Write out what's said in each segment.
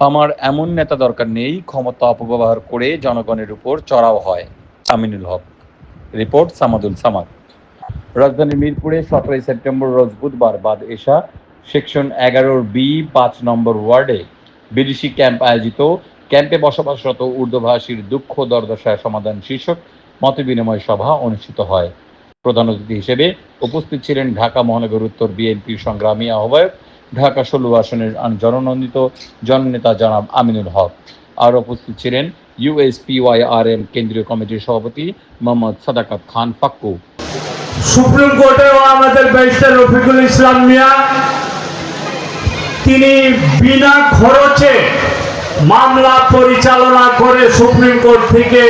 আমার এমন নেতা দরকার নেই, ক্ষমতা অপব্যবহার করে জনগণের উপর চড়াও হয়। আমিনুল হক। রিপোর্ট সামাদুল সামাদ। রাজধানীর মিরপুরে সতেরোই সেপ্টেম্বর রোজ বুধবার বাদ এশা সেকশন এগারোর বি পাঁচ নম্বর ওয়ার্ডে বিদেশি ক্যাম্প আয়োজিত। ক্যাম্পে বসবাসরত উর্দুভাষীর দুঃখ দর্দশা সমাধান শীর্ষক মতবিনিময় সভা অনুষ্ঠিত হয়। প্রধান অতিথি হিসেবে উপস্থিত ছিলেন ঢাকা মহানগর উত্তর বিএনপির সংগ্রামী আহ্বায়ক ঢাকা ষোলো আসনের জননন্দিত জননেতা জনাব আমিনুল হক। আর উপস্থিত ছিলেন ইউএসপিওয়াইআরএম কেন্দ্রীয় কমিটির সভাপতি মোহাম্মদ সাদাকাত খান ফাক্কু সুপ্রিম কোর্টেও আমাদের ব্যারিস্টার রফিকুল ইসলাম মিয়া, তিনি বিনা খরচে মামলা পরিচালনা করে সুপ্রিম কোর্ট থেকে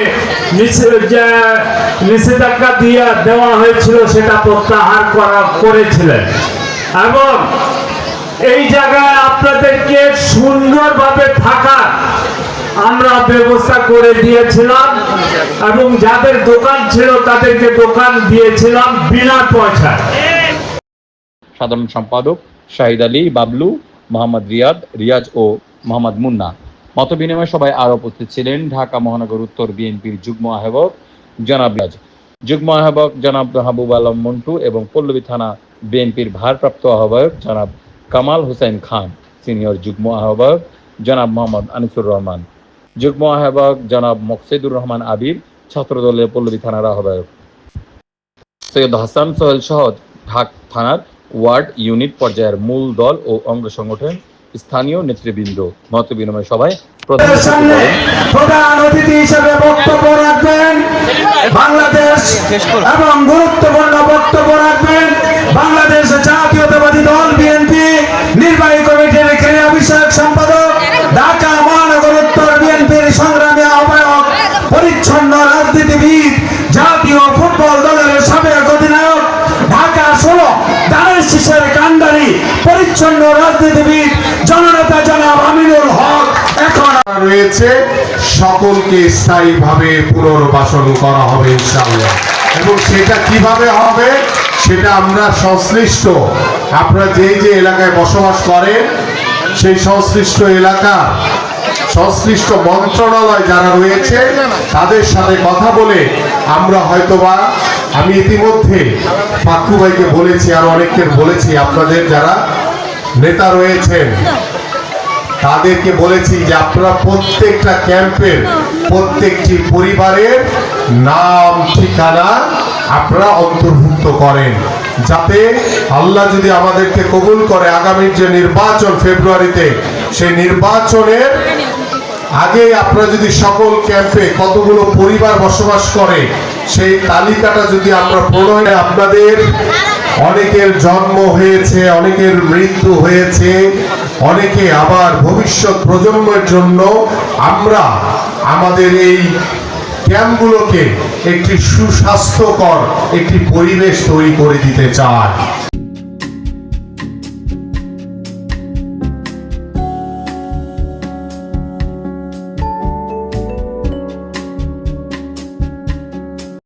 নিষেধাজ্ঞা দিয়ে দেওয়া হয়েছিল সেটা প্রত্যাহার করা করেছিলেন। এবং এই জায়গায় আপনাদেরকে সুন্দরভাবে থাকার আমরা ব্যবস্থা করে দিয়েছিলাম এবং যাদের দোকান ছিল তাদেরকে দোকান দিয়েছিলাম বিনা পয়সায়। সাধারণ সম্পাদক শাহিদ আলী, বাবলু, মোহাম্মদ রিয়াদ, রিয়াজ ও মোহাম্মদ মুন্না। মত বিনিময় সভায় আরও উপস্থিত ছিলেন ঢাকা মহানগর উত্তর বিএনপির যুগ্ম আহ্বায়ক জনাব রাজ যুগ্ম আহ্বায়ক জনাব মাহবুব আলম মন্টু এবং পল্লবী থানা বিএনপির ভারপ্রাপ্ত আহ্বায়ক জনাব কামাল হোসেন খান সিনিয়র যুগ্ম আহ্বায়ক জনাব মোহাম্মদ আনিসুর রহমান। যুগ্ম আহ্বায়ক জনাব মকসেদুর রহমান আবির ছাত্রদলের পল্লবী থানার আহ্বায়ক। সৈয়দ হাসান সোহেল সহ ঢাক থানার ওয়ার্ড ইউনিট পর্যায়ের মূল দল ও অঙ্গ সংগঠন স্থানীয় নেতৃবৃন্দ। মত বিনিময় সভায় প্রধান অতিথি হিসেবে বক্তব্য রাখবেন বাংলাদেশ এবং গুরুত্বপূর্ণ বক্তব্য রাখবেন দানের কান্ডারি পরিচ্ছন্ন রাজনীতিবিদ জননেতা জনাব আমিনুল হক এখন রয়েছে। সকলকে স্থায়ীভাবে পুনর্বাসন করা হবে ইনশাআল্লাহ। এবং সেটা কীভাবে হবে, সেটা আমরা সংশ্লিষ্ট, আপনারা যেই যে এলাকায় বসবাস করেন, সেই সংশ্লিষ্ট এলাকা, সংশ্লিষ্ট মন্ত্রণালয় যারা রয়েছে, তাদের সাথে কথা বলে আমরা হয়তোবা আমি ইতিমধ্যে পাক্কু ভাইকে বলেছি, আর অনেককে বলেছি, আপনাদের যারা নেতা রয়েছেন, তাদেরকে বলেছি যে আপনারা প্রত্যেকটা ক্যাম্পের প্রত্যেকটি পরিবারের নাম, ঠিকানা আপনারা অন্তর্ভুক্ত করেন, যাতে আল্লাহ যদি আমাদেরকে কবুল করে আগামীর যে নির্বাচন ফেব্রুয়ারিতে, সেই নির্বাচনের আগে আপনারা যদি সকল ক্যাম্পে কতগুলো পরিবার বসবাস করে, সেই তালিকাটা যদি আমরা প্রণয় আপনাদের অনেকের জন্ম হয়েছে, অনেকের মৃত্যু হয়েছে, অনেকে আবার ভবিষ্যৎ প্রজন্মের জন্য আমরা আমাদের এই ক্যাম্পগুলোকে একটি সুস্বাস্থ্যকর একটি পরিবেশ তৈরি করে দিতে চাই।